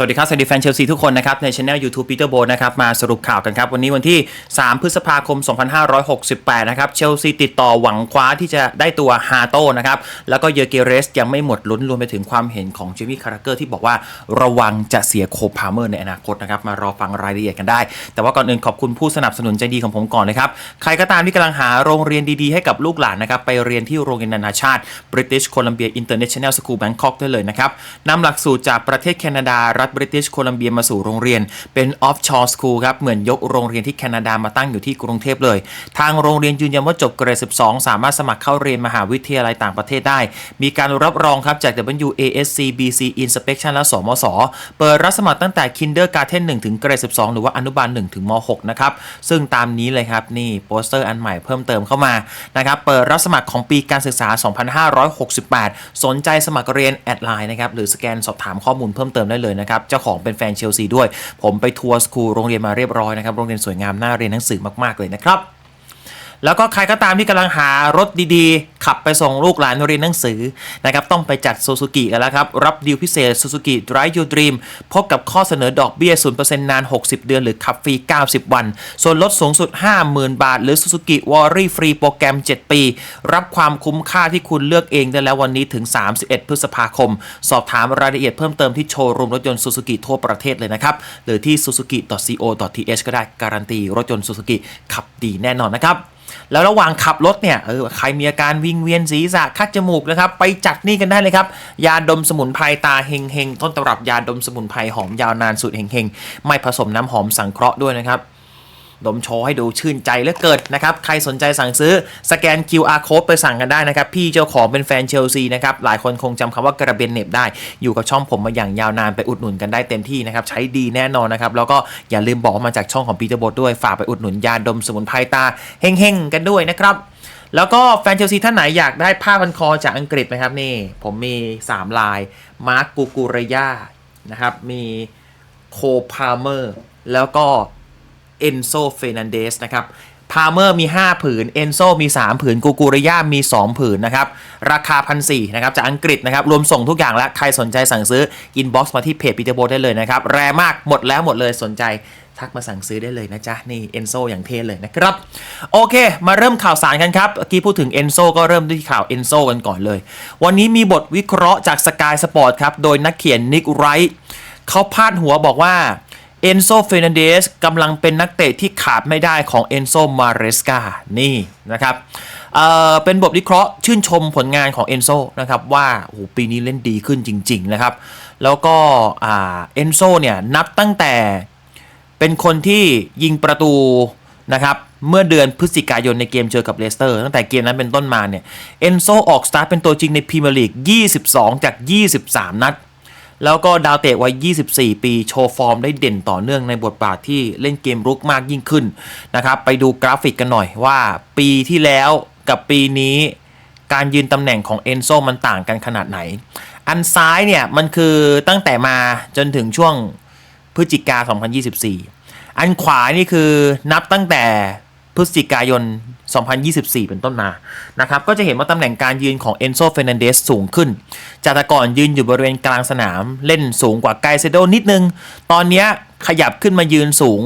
สวัสดีครับ สวัสดีแฟนเชลซีทุกคนนะครับ ในช anel YouTube Peter b o นะครับ มาสรุปข่าวกันครับ วันนี้วันที่ 3 พฤษภาคม 2568 นะครับ เชลซีติดต่อหวังคว้าที่จะได้ตัวฮาโต้นะครับ แล้วก็เยอเกเรสยังไม่หมดลุ้นรวมไปถึงความเห็นของเจมี่คาราเกอร์ที่บอกว่าระวังจะเสียโคพาเมอร์ในอนาคตนะครับ มารอฟังรายละเอียดกันได้ แต่ว่าก่อนอื่นขอบคุณผู้สนับสนุนใจดีของผมก่อนเลยครับ ใครก็ตามที่กำลังหาโรงเรียนดีๆให้กับลูกหลานนะครับ ไปเรียนที่โรงเรียนนานาชาติ British Columbia International School Bangkok ได้เลยนะครับนำหลักสูตรจากประเทศแคนาดารัฐ British Columbia มาสู่โรงเรียน เป็น offshore school ครับ เหมือนยกโรงเรียนที่แคนาดามาตั้งอยู่ที่กรุงเทพเลย ทางโรงเรียนยืนยันว่าจบเกรด 12 สามารถสมัครเข้าเรียนมหาวิทยาลัยต่างประเทศได้ มีการรับรองครับจาก WASC BC Inspection และสมส เปิดรับสมัครตั้งแต่ Kindergarten 1ถึงเกรด 12 หรือว่าอนุบาล1ถึงม 6 นะครับ ซึ่งตามนี้เลยครับนี่โปสเตอร์อันใหม่เพิ่มเติมเข้ามานะครับเปิดรับสมัครของปีการศึกษา 2568 สนใจสมัครเรียนแอดไลน์นะครับหรือสแกนสอบถามข้อมูลเพิ่มเติมได้เลยนะครับเจ้าของเป็นแฟนเชลซีด้วย ผมไปทัวร์สคูลโรงเรียนมาเรียบร้อยนะครับโรงเรียนสวยงามน่าเรียนหนังสือมากๆเลยนะครับ แล้วก็ใครก็ตามที่กำลังหารถดีๆ ขับไปส่งลูกหลานเรียนหนังสือนะครับต้องไปจัดซูซูกิกันแล้วครับ รับดีลพิเศษ Suzuki Drive Your Dream พบกับข้อเสนอดอกเบี้ย 0%นาน 60 เดือน หรือขับฟรี 90 วัน ส่วนลดสูงสุด 50,000 บาท หรือ Suzuki w a r r y ฟรีโปรแกรม 7 ปี รับความคุ้มค่าที่คุณเลือกเองได้แล้ววันนี้ถึง 31 พฤษภาคม สอบถามรายละเอียดเพิ่มเติมที่โชว์รูมรถยนต์ Suzuki ทั่วประเทศเลยนะครับหรือที่ suzuki.co.th ก็ได้การันตีรถยนต์ Suzuki ขับดีแน่นอนนะครับ แล้วระหว่างขับรถเนี่ยเออใครมีอาการวิงเวียนศีรษะคัดจมูกนะครับไปจัดนี่กันได้เลยครับ ยาดมสมุนไพรตาเฮงเฮงต้นตำรับยาดมสมุนไพรหอมยาวนานสูตรเฮงเฮงไม่ผสมน้ำหอมสังเคราะห์ด้วยนะครับ ดมโชว์ให้ดูชื่นใจเหลือเกินนะครับ ใครสนใจสั่งซื้อสแกน QR code ไปสั่งกันได้นะครับ พี่เจ้าของเป็นแฟนเชลซีนะครับ หลายคนคงจำคำว่ากระเบนเน็บได้ อยู่กับช่องผมมาอย่างยาวนานไปอุดหนุนกันได้เต็มที่นะครับ ใช้ดีแน่นอนนะครับ แล้วก็อย่าลืมบอกมาจากช่องของปีเตอร์บดด้วยฝากไปอุดหนุนยาดมสมุนไพรตาเฮงๆกันด้วยนะครับแล้วก็แฟนเชลซีท่านไหนอยากได้ผ้าพันคอจากอังกฤษนะครับนี่ ผมมี 3 ลาย มาร์กกูกูรยานะครับ มีโคพาเมอร์ แล้วก็ เอนโซเฟนันเดสนะครับพาเมอร์มี 5 ผืน เอนโซมี 3 ผืน กูกูริยามี 2 ผืนนะครับ ราคาพันสนะครับ จากอังกฤษนะครับ รวมส่งทุกอย่างแล้ว ใครสนใจสั่งซื้อ อินบ็อกซ์มาที่เพจปีเตอร์โบได้เลยนะครับ แรมาก หมดแล้วหมดเลย สนใจทักมาสั่งซื้อได้เลยนะจ๊ะ นี่เอนโซอย่างเท่เลยนะครับ โอเค มาเริ่มข่าวสารกันครับเมื่อกี้พูดถึงเอนโซก็เริ่มด้วยข่าวเอนโซกันก่อนเลย วันนี้มีบทวิเคราะห์จากสกายสปอร์ตครับ โดยนักเขียนนิกไรท์เขาพาดหัวบอกว่า เอนโซเฟรนันเดสกำลังเป็นนักเตะที่ขาดไม่ได้ของเอนโซมาเรสกานี่นะครับเเป็นบทวิเคราะห์ชื่นชมผลงานของเอนโซนะครับว่าโอ้โหปีนี้เล่นดีขึ้นจริง ๆ นะครับ แล้วก็เอนโซเนี่ยนับตั้งแต่เป็นคนที่ยิงประตูนะครับเมื่อเดือนพฤศจิกายนในเกมเจอกับเลสเตอร์ตั้งแต่เกมนั้นเป็นต้นมาเนี่ยเอนโซออกสตาร์ทเป็นตัวจริงในพรีเมียร์ลีก 22 จาก 23 นัด แล้วก็ดาวเตะวัย 24 ปี โชว์ฟอร์มได้เด่นต่อเนื่องในบทบาทที่เล่นเกมรุกมากยิ่งขึ้นนะครับ ไปดูกราฟิกกันหน่อยว่าปีที่แล้วกับปีนี้การยืนตำแหน่งของเอนโซมันต่างกันขนาดไหน อันซ้ายเนี่ย มันคือตั้งแต่มาจนถึงช่วงพฤศจิกา 2024 อันขวานี่คือนับตั้งแต่พฤศจิกายน 2024 เป็นต้นมา นะครับ ก็จะเห็นว่าตำแหน่งการยืนของเอนโซเฟรนันเดสสูงขึ้น จากแต่ก่อนยืนอยู่บริเวณกลางสนามเล่นสูงกว่าไกเซโดนิดนึง ตอนนี้ขยับขึ้นมายืนสูง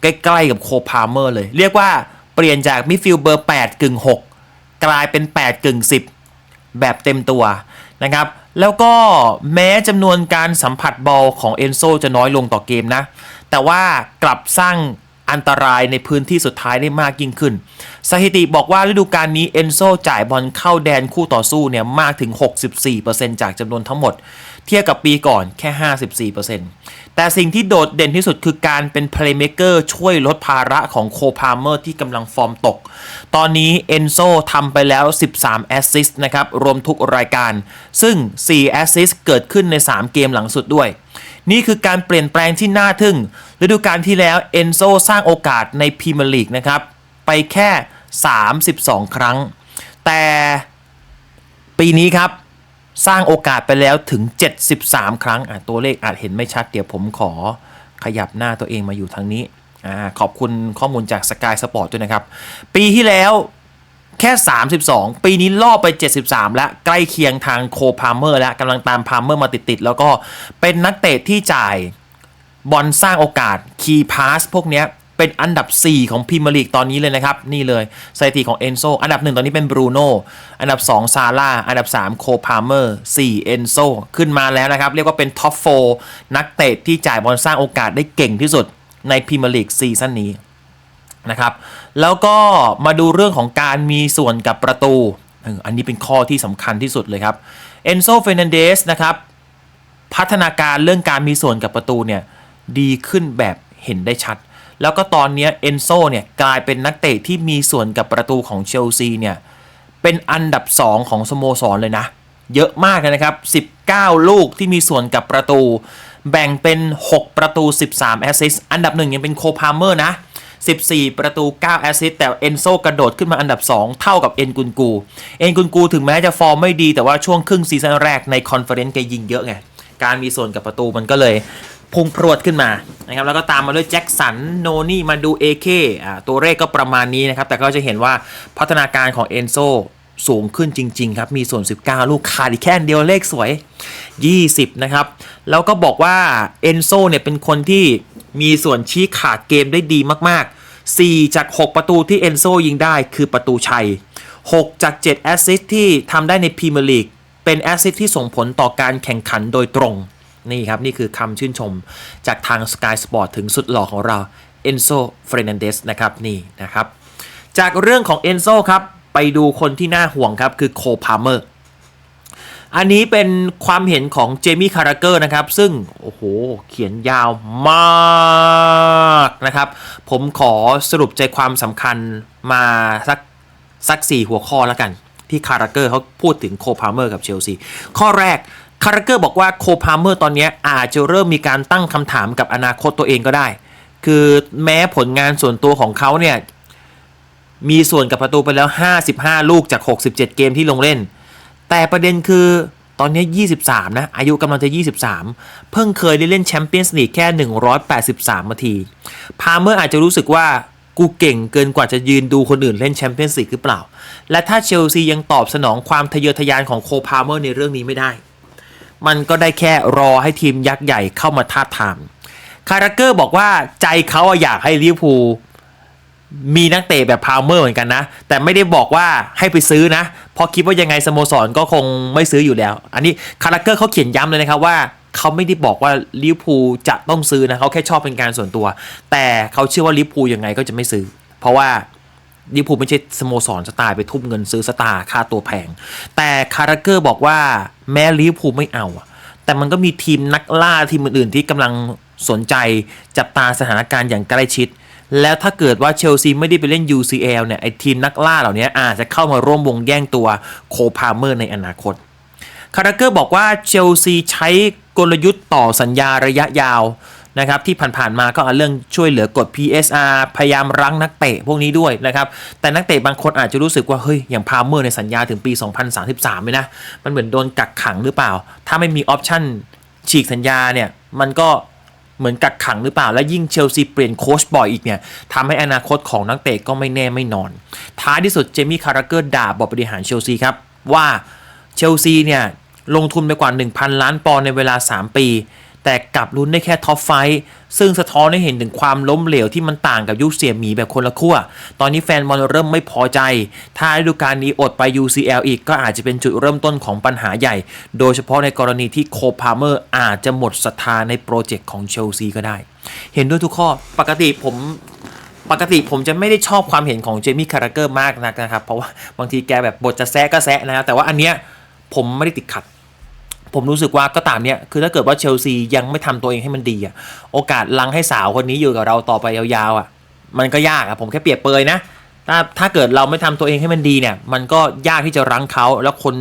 ใกล้ๆกับโคพาเมอร์เลย เรียกว่าเปลี่ยนจากมิดฟิลด์เบอร์ 8 กึ่ง 6 กลายเป็น 8 กึ่ง 10 แบบเต็มตัวนะครับแล้วก็แม้จำนวนการสัมผัสบอลของเอนโซจะน้อยลงต่อเกมนะ แต่ว่ากลับสร้าง อันตรายในพื้นที่สุดท้ายได้มากยิ่งขึ้น สถิติบอกว่าฤดูกาลนี้เอนโซจ่ายบอลเข้าแดนคู่ต่อสู้เนี่ยมากถึง 64%จากจำนวนทั้งหมด เทียบกับปีก่อนแค่ 54%แต่สิ่งที่โดดเด่นที่สุดคือการเป็นเพลย์เม k เกอร์ช่วยลดภาระของโคพาเมอร์ที่กำลังฟอร์มตก ตอนนี้เอนโซทำไปแล้ว 13 แอสซิสต์นะครับ รวมทุกรายการ ซึ่ง 4 แอสซิสต์เกิดขึ้นใน 3 เกมหลังสุดด้วย นี่คือการเปลี่ยนแปลงที่น่าทึ่งฤดูกาลที่แล้วเอนโซสร้างโอกาสในพรีเมียร์ลีกนะครับ ไปแค่ 32 ครั้ง แต่ปีนี้ครับสร้างโอกาสไปแล้วถึง 73 ครั้งตัวเลขอาจเห็นไม่ชัด เดี๋ยวผมขอขยับหน้าตัวเองมาอยู่ทางนี้อขอบคุณข้อมูลจากสกายสปอร์ตด้วยนะครับ ปีที่แล้ว แค่ 32 ปีนี้ล่อไป 73 แล้ว ใกล้เคียงทางโคพาเมอร์แล้วกำลังตามพาเมอร์มาติดๆ แล้วก็เป็นนักเตะที่จ่ายบอลสร้างโอกาสคีย์พาสพวกเนี้ยเป็นอันดับ 4 ของพรีเมียร์ลีกตอนนี้เลยนะครับ นี่เลยสถิติของเอนโซอันดับ 1 ตอนนี้เป็นบรูโน่อันดับ 2 ซาร่าอันดับ 3 โคพาเมอร์4เอนโซขึ้นมาแล้วนะครับ เรียกว่าเป็นท็อป 4 นักเตะที่จ่ายบอลสร้างโอกาสได้เก่งที่สุดในพรีเมียร์ลีกซีซั่นนี้นะครับ แล้วก็มาดูเรื่องของการมีส่วนกับประตู อันนี้เป็นข้อที่สำคัญที่สุดเลยครับเอนโซเฟนันเดสนะครับพัฒนาการเรื่องการมีส่วนกับประตูเนี่ยดีขึ้นแบบเห็นได้ชัด แล้วก็ตอนนี้เอนโซเนี่ยกลายเป็นนักเตะที่มีส่วนกับประตูของเชลซีเนี่ยเป็นอันดับ 2 ของสโมสรเลยนะ เยอะมากเลยนะครับ 19 ลูกที่มีส่วนกับประตู แบ่งเป็น 6 ประตู 13 แอสซิสต์อันดับหนึ่งยังเป็นโคพาเมอร์นะ 14 ประตู 9 แอสซิสต์แต่เอนโซกระโดดขึ้นมาอันดับ 2 เท่ากับเอ็นกุนกู เอ็นกุนกูถึงแม้จะฟอร์มไม่ดีแต่ว่าช่วงครึ่งซีซั่นแรกในคอนเฟอเรนซ์แกยิงเยอะไง การมีส่วนกับประตูมันก็เลยพุ่งพรวดขึ้นมานะครับแล้วก็ตามมาด้วยแจ็คสันโนนี่มาดูเอเคอ่าตัวเลขก็ประมาณนี้นะครับแต่ก็จะเห็นว่าพัฒนาการของเอนโซสูงขึ้นจริง ๆ ครับ มีส่วน 19 ลูกขาดอีกแค่เดียวเลขสวย 20 นะครับ แล้วก็บอกว่าเอนโซเนี่ยเป็นคนที่ มีส่วนชี้ขาดเกมได้ดีมากๆ 4 จาก 6 ประตูที่เอนโซยิงได้คือประตูชัย 6 จาก 7 แอสซิสที่ทำได้ในพรีเมียร์ลีกเป็นแอสซิสที่ส่งผลต่อการแข่งขันโดยตรง นี่ครับ นี่คือคำชื่นชมจากทาง Sky Sport ถึงสุดหล่อของเราเอนโซเฟรนันเดสนะครับนี่นะครับ จากเรื่องของเอนโซครับ ไปดูคนที่น่าห่วงครับ คือโคพาเมอร์ อันนี้เป็นความเห็นของเจมี่คาราเกอร์นะครับ ซึ่ง โอ้โห เขียนยาวมากนะครับ ผมขอสรุปใจความสำคัญมาสักสักสี่หัวข้อแล้วกัน ที่คาราเกอร์เขาพูดถึงโคพาเมอร์กับเชลซี ข้อแรกคาราเกอร์บอกว่าโคพาเมอร์ตอนนี้อาจจะเริ่มมีการตั้งคำถามกับอนาคตตัวเองก็ได้ คือแม้ผลงานส่วนตัวของเขาเนี่ยมีส่วนกับประตูไปแล้ว 55 ลูกจาก 67 เกมที่ลงเล่น แต่ประเด็นคือตอนนี้ 23 นะ อายุกำลังจะ 23 เพิ่งเคยได้เล่นแชมเปี้ยนส์ลีกแค่ 183 นาที พาเมอร์อาจจะรู้สึกว่ากูเก่งเกินกว่าจะยืนดูคนอื่นเล่นแชมเปี้ยนส์ลีกหรือเปล่า และถ้าเชลซียังตอบสนองความทะเยอทะยานของโคพาเมอร์ในเรื่องนี้ไม่ได้ มันก็ได้แค่รอให้ทีมยักษ์ใหญ่เข้ามาท้าทาม คาราเกอร์บอกว่าใจเขาอยากให้ลิเวอร์พูล มีนักเตะแบบพาวเมอร์เหมือนกันนะ แต่ไม่ได้บอกว่าให้ไปซื้อนะ เพราะคิดว่ายังไงสโมสรก็คงไม่ซื้ออยู่แล้ว อันนี้คาราเกอร์เขาเขียนย้ำเลยนะครับว่าเขาไม่ได้บอกว่าลิเวอร์พูลจะต้องซื้อนะเขาแค่ชอบเป็นการส่วนตัว แต่เขาเชื่อว่าลิเวอร์พูลยังไงก็จะไม่ซื้อ เพราะว่าลิเวอร์พูลไม่ใช่สโมสรสไตล์ไปทุ่มเงินซื้อสตาร์ค่าตัวแพง แต่คาราเกอร์บอกว่าแม้ลิเวอร์พูลไม่เอาแต่มันก็มีทีมนักล่าทีมอื่นๆที่กำลังสนใจจับตาสถานการณ์อย่างใกล้ชิด แล้วถ้าเกิดว่าเชลซีไม่ได้ไปเล่น UCL เนี่ยไอทีมนักล่าเหล่านี้อาจจะเข้ามาร่วมวงแย่งตัวโคพาเมอร์ในอนาคตคาราเกอร์บอกว่าเชลซีใช้กลยุทธ์ต่อสัญญาระยะยาวนะครับที่ผ่านๆมาก็เอาเรื่องช่วยเหลือกด PSR พยายามรั้งนักเตะพวกนี้ด้วยนะครับแต่นักเตะบางคนอาจจะรู้สึกว่าเฮ้ยอย่างพาเมอร์ในสัญญาถึงปี 2033เลยนะมันเหมือนโดนกักขังหรือเปล่า ถ้าไม่มีออปชั่นฉีกสัญญาเนี่ยมันก็ เหมือนกักขังหรือเปล่า และยิ่งเชลซีเปลี่ยนโค้ชบ่อยอีกเนี่ยทำให้อนาคตของนักเตะก็ไม่แน่ไม่นอน ท้ายที่สุดเจมี่คาราเกอร์ด่าบอร์ดบริหารเชลซีครับว่าเชลซีเนี่ยลงทุนไปกว่า 1,000 ล้านปอนด์ในเวลา 3 ปี แต่กลับลุ้นได้แค่ท็อปไฟซึ่งสะท้อนให้เห็นถึงความล้มเหลวที่มันต่างกับยุคเสี่ยหมีแบบคนละขั้ว ตอนนี้แฟนบอลเริ่มไม่พอใจ ถ้าฤดูกาลนี้อดไป UCL อีกก็อาจจะเป็นจุดเริ่มต้นของปัญหาใหญ่ โดยเฉพาะในกรณีที่โคพาเมอร์อาจจะหมดศรัทธาในโปรเจกต์ของเชลซีก็ได้ เห็นด้วยทุกข้อ ปกติผมปกติผมจะไม่ได้ชอบความเห็นของเจมี่คาราเกอร์มากนักนะครับ เพราะว่าบางทีแกแบบบทจะแซะก็แซะนะครับแต่ว่าอันเนี้ยผมไม่ได้ติดขัด ผมรู้สึกว่าก็ตามเนี้ยคือถ้าเกิดว่าเชลซียังไม่ทำตัวเองให้มันดีอะโอกาสลังให้สาวคนนี้อยู่กับเราต่อไปยาวๆอะมันก็ยากอะผมแค่เปรียบเปยนะถ้าถ้าเกิดเราไม่ทำตัวเองให้มันดีเนี่ย มันก็ยากที่จะรั้งเขาแล้วคน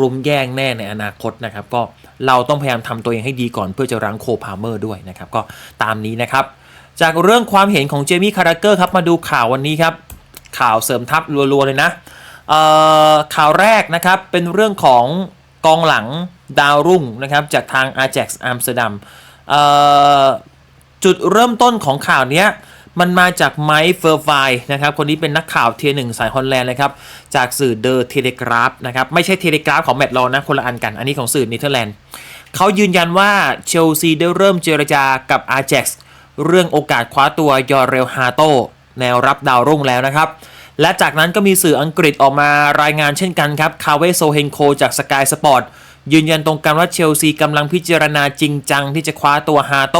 รุมแย่งแน่ในอนาคตนะครับ ก็เราต้องพยายามทำตัวเองให้ดีก่อนเพื่อจะรั้งโคพาเมอร์ด้วยนะครับ ก็ตามนี้นะครับ จากเรื่องความเห็นของเจมี่คาราเกอร์ครับมาดูข่าววันนี้ครับ ข่าวเสริมทัพรัวๆเลยนะเอ่อข่าวแรกนะครับเป็นเรื่องของกองหลัง ดาวรุ่งนะครับจากทาง Ajax Amsterdam เอ่อจุดเริ่มต้นของข่าวเนี้ยมันมาจากไมค์เฟอร์ไฟนะครับ คนนี้เป็นนักข่าวเทียหนึ่งสายฮอลแลนด์เลยครับ จากสื่อเดอ t เทเลกราฟนะครับ ไม่ใช่เทเลกราฟของแมตต์ลอนะ คนละอันกัน อันนี้ของสื่อเนเธอร์แลนด์เขายืนยันว่าเชลซีได้เริ่มเจรจากับอา j จ x เรื่องโอกาสคว้าตัวยอร์เรลฮาโตแนวรับดาวรุ่งแล้วนะครับ และจากนั้นก็มีสื่ออังกฤษออกมารายงานเช่นกันครับ คาเวโซเฮนโคจากสกายสปอร์ต ยืนยันตรงกันว่าเชลซีกำลังพิจารณาจริงจังที่จะคว้าตัวฮาโต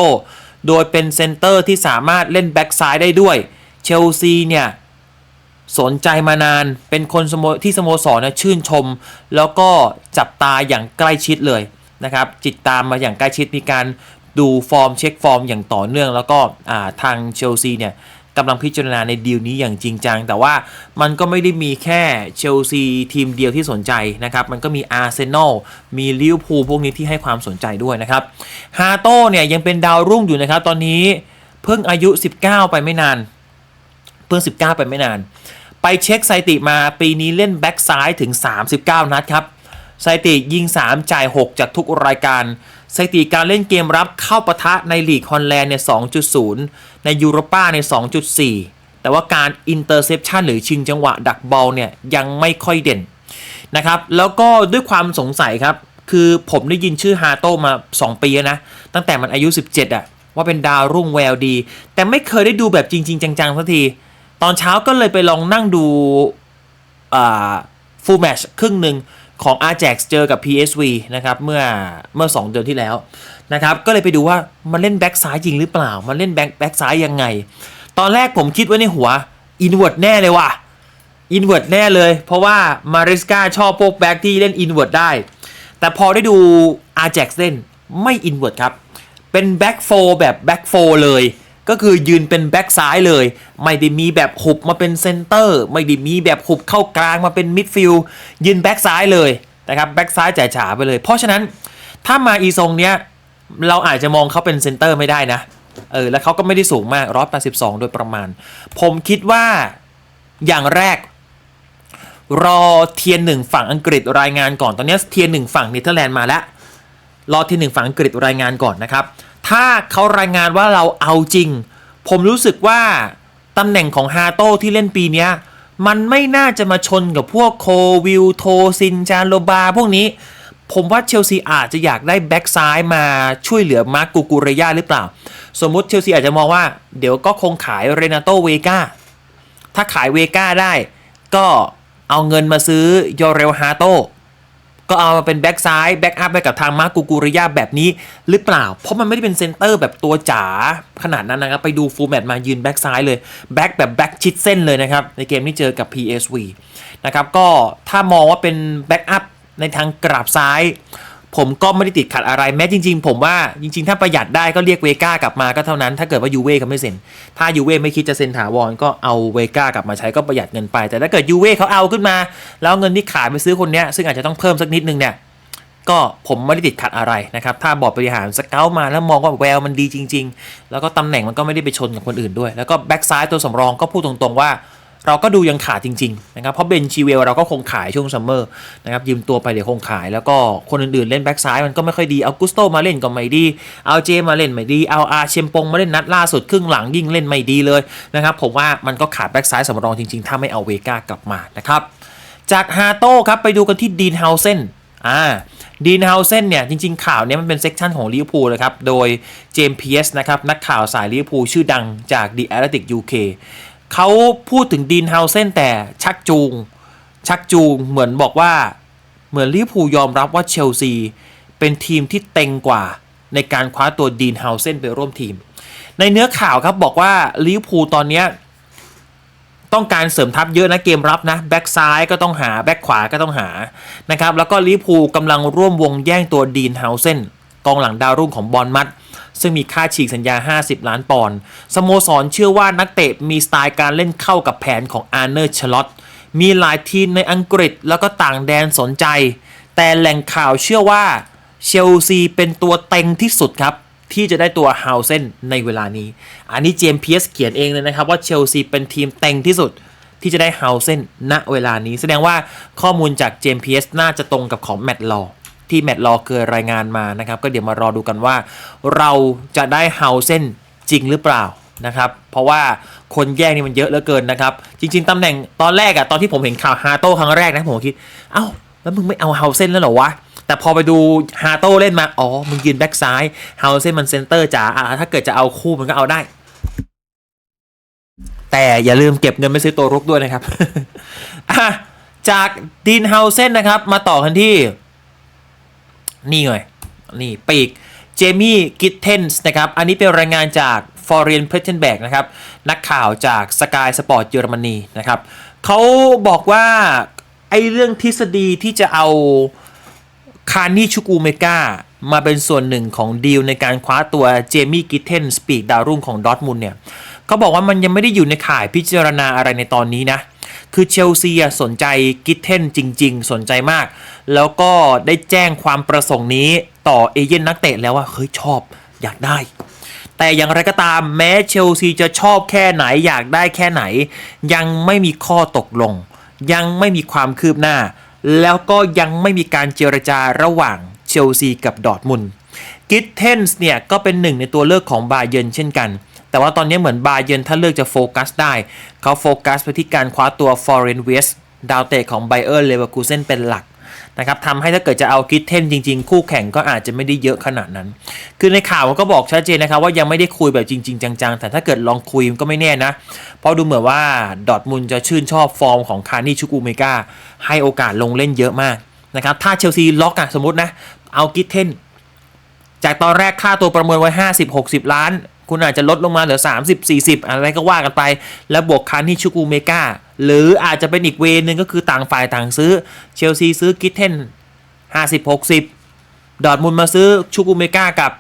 โดยเป็นเซนเตอร์ที่สามารถเล่นแบ็กซ้ายได้ด้วย เชลซีเนี่ยสนใจมานานเป็นคนที่สโมสรนะชื่นชม แล้วก็จับตาอย่างใกล้ชิดเลยนะครับจิตตามมาอย่างใกล้ชิดมีการดูฟอร์มเช็คฟอร์มอย่างต่อเนื่อง แล้วก็าทางเชลซีเนี่ย กำลังพิจารณาในดีลนี้อย่างจริงจัง แต่ว่ามันก็ไม่ได้มีแค่เชลซีทีมเดียวที่สนใจนะครับ มันก็มีอาร์เซนอลมีลิเวอร์พูลพวกนี้ที่ให้ความสนใจด้วยนะครับฮาโต้เนี่ยยังเป็นดาวรุ่งอยู่นะครับ ตอนนี้เพิ่งอายุ 19 ไปไม่นาน เพิ่ง 19 ไปไม่นาน ไปเช็คสถิติมาปีนี้เล่นแบ็กซ้ายถึง 39 นัดครับ สถิติยิง 3 จ่าย 6 จากทุกรายการสถิติการเล่นเกมรับเข้าปะทะในลีกฮอลแลนด์เนี่ย 2.0 ในยูโรป้าเนี่ย 2.4 แต่ว่าการอินเตอร์เซปชันหรือชิงจังหวะดักบอลเนี่ย ยังไม่ค่อยเด่นนะครับ แล้วก็ด้วยความสงสัยครับ คือผมได้ยินชื่อฮาโต้มา 2 ปีแล้วนะ ตั้งแต่มันอายุ 17อะว่าเป็นดาวรุ่งแววดี แต่ไม่เคยได้ดูแบบจริง ๆ จังๆสักที ตอนเช้าก็เลยไปลองนั่งดูฟูลแมชครึ่งหนึ่ง ของ Ajax เจอกับ PSV นะครับเมื่อเมื่อ 2 เดือนที่แล้วนะครับก็เลยไปดูว่ามันเล่นแบ็กซ้ายจริงหรือเปล่า มันเล่นแบ็กแบ็กซ้ายยังไง ตอนแรกผมคิดไว้ในหัวอินเว r ร์ดแน่เลยว่ะอินเว r ร์ดแน่เลย เพราะว่ามาริสกาชอบพวกแบ็กที่เล่นอินเว r ร์ดได้ แต่พอได้ดู Ajax เล่นไม่อินเว r ร์ดครับ เป็นแบ็กโฟแบบแบ็กโฟเลย ก็คือยืนเป็นแบ็กซ้ายเลย ไม่ได้มีแบบหุบมาเป็นเซนเตอร์ไม่ได้มีแบบหุบเข้ากลางมาเป็นมิดฟิลด์ยืนแบ็กซ้ายเลยนะครับแบ็กซ้ายจ่ายฉาไปเลย เพราะฉะนั้นถ้ามาอีทรงเนี้ยเราอาจจะมองเขาเป็นเซนเตอร์ไม่ได้นะเออแล้วเขาก็ไม่ได้สูงมาก182โดยประมาณ ผมคิดว่าอย่างแรก รอเทียนหนึ่งฝั่งอังกฤษรายงานก่อนตอนนี้เทียนหนึ่งฝั่งเนเธอร์แลนด์มาแล้วรอเทียนหนึ่งฝั่งอังกฤษรายงานก่อนนะครับ ถ้าเขารายงานว่าเราเอาจริง ผมรู้สึกว่าตำแหน่งของฮาโต้ที่เล่นปีนี้มันไม่น่าจะมาชนกับพวกโควิลโทซินจานโลบา พวกนี้ ผมว่าเชลซีอาจจะอยากได้แบ็กซ้ายมาช่วยเหลือมาร์กกูกูเรยาหรือเปล่า สมมุติเชลซีอาจจะมองว่า เดี๋ยวก็คงขายเรนาโตเวกาถ้าขายเวกาได้ ก็เอาเงินมาซื้อยอเรลฮาโต ก็เอามาเป็นแบ็กซ้ายแบ็กอัพไปกับทางมาร์กูกูริยาแบบนี้หรือเปล่า เพราะมันไม่ได้เป็นเซนเตอร์แบบตัวจ๋าขนาดนั้นนะครับ ไปดูฟูลแมตมายืนแบ็กซ้ายเลยแบ็กแบบแบ็กชิดเส้นเลยนะครับ ในเกมที่เจอกับ PSV นะครับก็ถ้ามองว่าเป็นแบ็กอัพในทางกราบซ้าย ผมก็ไม่ได้ติดขัดอะไรแม้จริง ๆ ผมว่าจริง ๆ ถ้าประหยัดได้ก็เรียกเวก้ากลับมาก็เท่านั้น ถ้าเกิดว่ายูเว่เขาไม่เซ็น ถ้ายูเว่ไม่คิดจะเซ็นถาวรก็เอาเวก้ากลับมาใช้ก็ประหยัดเงินไป แต่ถ้าเกิดยูเว่เขาเอาขึ้นมา แล้วเงินที่ขายไปซื้อคนเนี้ยซึ่งอาจจะต้องเพิ่มสักนิดนึงเนี่ยก็ผมไม่ได้ติดขัดอะไรนะครับ ถ้าบอร์ดบริหารสเกลมาแล้วมองว่าแววมันดีจริง ๆ แล้วก็ตำแหน่งมันก็ไม่ได้ไปชนกับคนอื่นด้วย แล้วก็แบ็กซ้ายตัวสำรองก็พูดตรงๆว่า เราก็ดูยังขาดจริงๆนะครับเพราะเบนชีเวลเราก็คงขายช่วงซัมเมอร์นะครับยืมตัวไปเดี๋ยวคงขายแล้วก็คนอื่นๆเล่นแบ็กซ้ายมันก็ไม่ค่อยดีเอากุสโตมาเล่นก็ไม่ดีเอาเจมาเล่นไม่ดีเอาอาเชมปงมาเล่นนัดล่าสุดครึ่งหลังยิ่งเล่นไม่ดีเลยนะครับผมว่ามันก็ขาดแบ็กซ้ายสำรองจริงๆ ถ้าไม่เอาเวก้ากลับมานะครับจากฮาโต้ครับไปดูกันที่ดีนเฮาเซนอ่าดีนเฮาเซนเนี่ยจริงๆข่าวเนี้ยมันเป็นเซกชันของลิเวอร์พูลเลยครับ โดยเจมส์เพียสนะครับ นักข่าวสายลิเวอร์พูลชื่อดังจาก The Athletic UK เขาพูดถึงดีนเฮาเซนแต่ชักจูง ชักจูงเหมือนบอกว่า เหมือนลิเวอร์พูลยอมรับว่าเชลซี เป็นทีมที่เต็งกว่าในการคว้าตัวดีนเฮาเซนไปร่วมทีม ในเนื้อข่าวครับบอกว่าลิเวอร์พูลตอนนี้ต้องการเสริมทัพเยอะนะเกมรับนะแบ็กซ้ายก็ต้องหาแบ็กขวาก็ต้องหานะครับแล้วก็ลิเวอร์พูลกำลังร่วมวงแย่งตัวดีนเฮาเซนกองหลังดาวรุ่งของบอลมัด ซึ่งมีค่าฉีกสัญญา 50 ล้านปอนด์สโมสรเชื่อว่านักเตะมีสไตล์การเล่นเข้ากับแผนของอาร์เนอร์ชลอตมีหลายทีมในอังกฤษแล้วก็ต่างแดนสนใจ แต่แหล่งข่าวเชื่อว่าเชลซีเป็นตัวเต็งที่สุดครับที่จะได้ตัวเฮาเซนในเวลานี้ อันนี้เจมส์เพียสเขียนเองเลยนะครับว่าเชลซีเป็นทีมเต็งที่สุดที่จะได้เฮาเซนณเวลานี้ แสดงว่าข้อมูลจากเจมส์เพียสน่าจะตรงกับของแมตต์ลอ ที่แมตต์ลอเคยรายงานมานะครับ ก็เดี๋ยวมารอดูกันว่า เราจะได้เฮาเซนจริงหรือเปล่านะครับ เพราะว่าคนแย่งนี่มันเยอะเหลือเกินนะครับ จริง ๆตำแหน่งตอนแรกอะตอนที่ผมเห็นข่าวฮาโต้ครั้งแรกนะผมคิด เอ้าแล้วมึงไม่เอาเฮาเซนแล้วเหรอวะแต่พอไปดูฮาโต้เล่นมา อ๋อ มึงยืนแบ็กซ้าย เฮาเซนมันเซนเตอร์จ๋าถ้าเกิดจะเอาคู่มันก็เอาได้ แต่อย่าลืมเก็บเงินไปซื้อตัวรุกด้วยนะครับ จากดีนเฮาเซนนะครับ มาต่อกันที่ นี่เลยนี่ปีกเจมี่กิทเทนส์นะครับ อันนี้เป็นรายงานจากฟอร์เรนเพลเทนแบกนะครับ นักข่าวจากสกายสปอร์ตเยอรมนีนะครับเขาบอกว่า ไอ้เรื่องทฤษฎีที่จะเอาคานี่ชูกูเมกามาเป็นส่วนหนึ่งของดีลในการคว้าตัวเจมี่กิทเทนสปีกดาวรุ่งของดอทมุนเนี่ยเขาบอกว่ามันยังไม่ได้อยู่ในข่ายพิจารณาอะไรในตอนนี้นะ คือเชลซีสนใจกิทเทนจริง ๆ สนใจมาก แล้วก็ได้แจ้งความประสงค์นี้ต่อเอเย่นนักเตะแล้วว่าเฮ้ยชอบอยากได้ แต่อย่างไรก็ตามแม้เชลซีจะชอบแค่ไหนอยากได้แค่ไหน ยังไม่มีข้อตกลง ยังไม่มีความคืบหน้า แล้วก็ยังไม่มีการเจรจาระหว่างเชลซีกับดอร์ทมุนกิทเทนส์เนี่ยก็เป็นหนึ่งในตัวเลือกของบาเยนเช่นกัน แต่ว่าตอนนี้เหมือนบาเยนถ้าเลือกจะโฟกัสได้ เขาโฟกัสไปที่การคว้าตัวฟอร์เรนเวสดาวเตะของไบเออร์เลเวอร์คูเซนเป็นหลักนะครับทำให้ถ้าเกิดจะเอากิทเทนจริงๆ คู่แข่งก็อาจจะไม่ได้เยอะขนาดนั้น คือในข่าวมันก็บอกชัดเจนนะครับว่ายังไม่ได้คุยแบบจริง ๆ จังๆ แต่ถ้าเกิดลองคุยก็ไม่แน่นะ เพราะดูเหมือนว่าดอทมุนจะชื่นชอบฟอร์มของคานี่ชูกูเมกาให้โอกาสลงเล่นเยอะมากนะครับถ้าเชลซีล็อกอะสมมตินะเอากิทเทนจากตอนแรกค่าตัวประเมินไว้ 50 60 ล้าน คุณอาจจะลดลงมาเหลือ 30 40 อะไรก็ว่ากันไป แล้วบวกคันที่ชูกูเมกาหรืออาจจะเป็นอีกเวนึงก็คือต่างฝ่ายต่างซื้อ เชลซีซื้อกิทเทน50 60 ดอร์ทมุนมาซื้อชูกูเมกากับ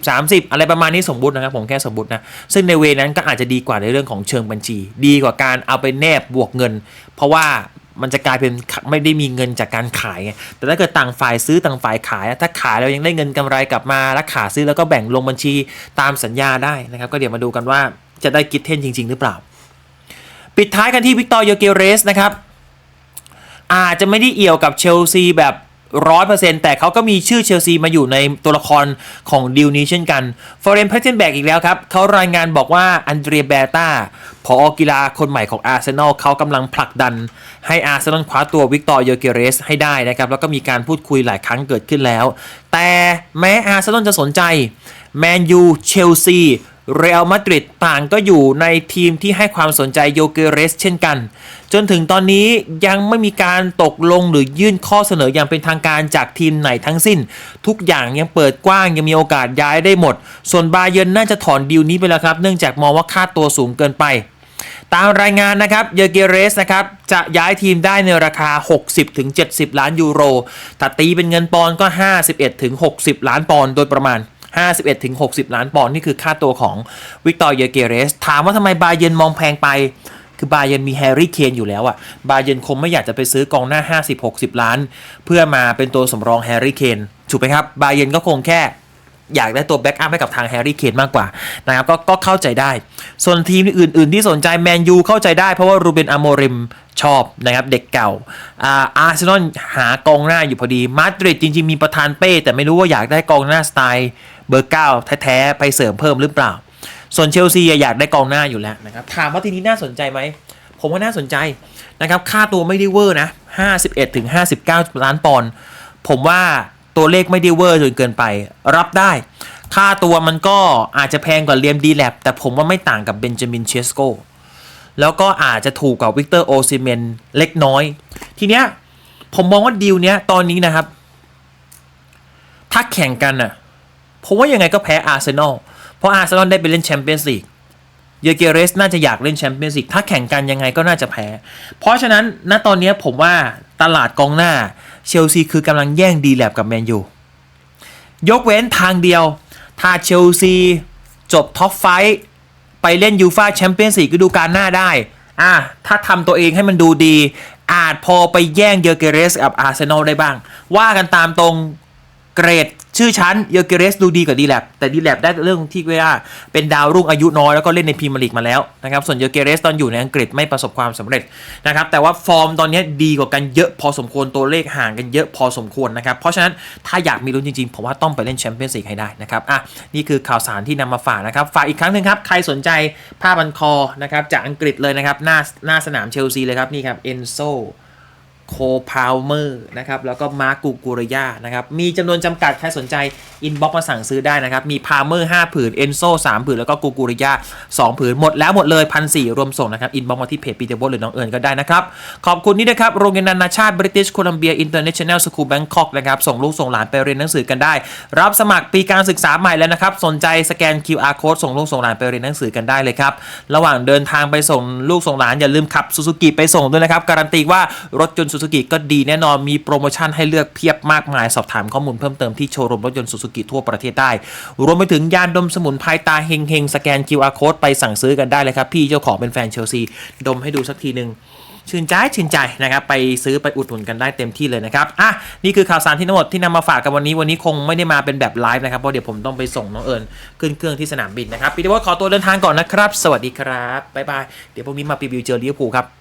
40 30 อะไรประมาณนี้สมบูรณ์นะครับ ผมแค่สมบูรณ์นะ ซึ่งในเวนั้นก็อาจจะดีกว่าในเรื่องของเชิงบัญชี ดีกว่าการเอาไปแนบบวกเงิน เพราะว่า มันจะกลายเป็นไม่ได้มีเงินจากการขายไงแต่ถ้าเกิดต่างฝ่ายซื้อต่างฝ่ายขาย ถ้าขายแล้วยังได้เงินกำไรกลับมาแล้วขาซื้อแล้วก็แบ่งลงบัญชีตามสัญญาได้นะครับ ก็เดี๋ยวมาดูกันว่าจะได้กิทเทนจริง ๆ หรือเปล่า ปิดท้ายกันที่วิกตอร์โยเกเรสนะครับอาจจะไม่ได้เอี่ยวกับเชลซีแบบ ร้อยเปอร์เซ็นต์แต่เขาก็มีชื่อเชลซีมาอยู่ในตัวละครของดิวนี้เช่นกันฟอร์เรนเพเทนแบกอีกแล้วครับเขารายงานบอกว่าอันเดรียเบต้าพอกีฬาคนใหม่ของอาร์เซนอลเขากำลังผลักดัน ให้อาร์เซนอลคว้าตัววิกตอร์โยเกเรสให้ได้นะครับ แล้วก็มีการพูดคุยหลายครั้งเกิดขึ้นแล้ว แต่แม้อาร์เซนอลจะสนใจแมนยูเชลซี เรอัลมาดริดต่างก็อยู่ในทีมที่ให้ความสนใจโยเกเรสเช่นกัน จนถึงตอนนี้ยังไม่มีการตกลงหรือยื่นข้อเสนออย่างเป็นทางการจากทีมไหนทั้งสิ้น ทุกอย่างยังเปิดกว้างยังมีโอกาสย้ายได้หมด ส่วนบาเยนน่าจะถอนดีลนี้ไปแล้วครับ เนื่องจากมองว่าค่าตัวสูงเกินไปตามรายงานนะครับ เยเกเรสนะครับ จะย้ายทีมได้ในราคา 60-70 ล้านยูโรถ้าตีเป็นเงินปอนก็ 51-60 ล้านปอนโดยประมาณ 51ถึง60 ล้านปอนด์นี่คือค่าตัวของวิกตอร์เยเกเรส ถามว่าทำไมบาเยนมองแพงไป คือบาเยนมีแฮร์รี่เคนอยู่แล้วอะบาเยนคงไม่อยากจะไปซื้อกองหน้า 50-60 ล้าน เพื่อมาเป็นตัวสำรองแฮร์รี่เคนถูกไหมครับ บาเยนก็คงแค่อยากได้ตัวแบ็กอัพให้กับทางแฮร์รี่เคนมากกว่านะครับกก็เข้าใจได้ ส่วนทีมอื่น ๆ ที่สนใจแมนยูเข้าใจได้เพราะว่ารูเบนอโมริมชอบนะครับเด็กเก่าอาร์เซนอลหากองหน้าอยู่พอดีมาดริดจริง ๆ มีประธานเป้ แต่ไม่รู้ว่าอยากได้กองหน้าสไตล์ เบอร์เก้าแท้ๆไปเสริมเพิ่มหรือเปล่า ส่วนเชลซีอยากได้กองหน้าอยู่แล้วนะครับถามว่าทีนี้น่าสนใจไหม ผมว่าน่าสนใจนะครับค่าตัวไม่ได้เวอร์นะ 51ถึง59 ล้านปอนด์ผมว่าตัวเลขไม่ได้เวอร์จนเกินไป รับได้ ค่าตัวมันก็อาจจะแพงกว่าเลียมดีแลบแต่ผมว่าไม่ต่างกับเบนจามินเชสโกแล้วก็อาจจะถูกกว่าวิกเตอร์โอซิเมนเล็กน้อย ทีเนี้ยผมมองว่าดีลเนี้ยตอนนี้นะครับ ถ้าแข่งกันน่ะ ผมว่ายังไงก็แพ้อาร์เซนอลเพราะอาร์เซนอลได้ไปเล่นแชมเปี้ยนส์ลีกเยเกเรสน่าจะอยากเล่นแชมเปี้ยนส์ลีกถ้าแข่งกันยังไงก็น่าจะแพ้ เพราะฉะนั้นณตอนนี้ผมว่าตลาดกองหน้าเชลซีคือกำลังแย่งดีแลบกับแมนยูยกเว้นทางเดียว ถ้าเชลซีจบท็อปไฟท์ไปเล่นยูฟาแชมเปี้ยนส์ลีกฤดูกาลหน้าได้อะถ้าทำตัวเองให้มันดูดี อาจพอไปแย่งเยอเกเรสกับอาร์เซนอลได้บ้าง ว่ากันตามตรง เกรดชื่อชั้นเยอเกเรสดูดีกว่าดีแลบแต่ดีแลบได้เรื่องที่เว่าเป็นดาวรุ่งอายุน้อยแล้วก็เล่นในพรีเมียร์ลีกมาแล้วนะครับส่วนเยอเกเรสตอนอยู่ในอังกฤษไม่ประสบความสำเร็จนะครับแต่ว่าฟอร์มตอนนี้ดีกว่ากันเยอะพอสมควรตัวเลขห่างกันเยอะพอสมควรนะครับเพราะฉะนั้นถ้าอยากมีลุ้นจริงๆ ผมว่าต้องไปเล่นแชมเปี้ยนส์ลีกให้ได้นะครับอะนี่คือข่าวสารที่นำมาฝากนะครับฝากอีกครั้งหนึ่งครับใครสนใจผ้าบันคอนะครับจากอังกฤษเลยนะครับหน้าหน้าสนามเชลซีเลยครับนี่ครับเอนโซ โคพาวเมอร์นะครับแล้วก็มาร์กูกูรยานะครับมีจำนวนจำกัดใครสนใจอินบ็อกมาสั่งซื้อได้นะครับ มีพาวเมอร์5ผืนเอนโซ3ผืน แล้วก็กูกูรยา2ผืน หมดแล้วหมดเลยพันสี่รวมส่งนะครับอินบ็อกมาที่เพจปีเตอร์โบหรือน้องเอิญก็ได้นะครับ ขอบคุณนี่นะครับโรงเรียนนานาชาติบริติชโคลัมเบียอินเตอร์เนชั่นแนลสคูลแบงคอกนะครับส่งลูกส่งหลานไปเรียนหนังสือกันได้ รับสมัครปีการศึกษาใหม่แล้วนะครับสนใจสแกน QR code ส่งลูกส่งหลานไปเรียนหนังสือกันได้เลยครับระหว่างเดินทางไปส่งลูกส่งหลานอย่าลืมขับซูซูกิไปส่งด้วยนะครับการันตีว่ารถยนต์ซูซูกิก็ดีแน่นอนมีโปรโมชั่นให้เลือกเพียบมากมาย สอบถามข้อมูลเพิ่มเติมที่โชว์รูมรถยนต์ซูซูกิทั่วประเทศได้ รวมไปถึงยานดมสมุนไพรตาเฮงเฮงสแกน QR code ไปสั่งซื้อกันได้เลยครับ พี่เจ้าของเป็นแฟนเชลซี ดมให้ดูสักทีหนึ่งชื่นใจชื่นใจนะครับไปซื้อไปอุดหนุนกันได้เต็มที่เลยนะครับอะนี่คือข่าวสารที่ทั้งหมดที่นำมาฝากกันวันนี้วันนี้คงไม่ได้มาเป็นแบบไลฟ์นะครับเพราะเดี๋ยวผมต้องไปส่งน้องเอิญขึ้นเครื่องที่สนามบินนะครับปีเตอร์วอขอตัวเดินทางก่อนนะครับ สวัสดีครับบ๊ายบายเดี๋ยวพรุ่งนี้มารีวิวเจอลิเวอร์พูลครับ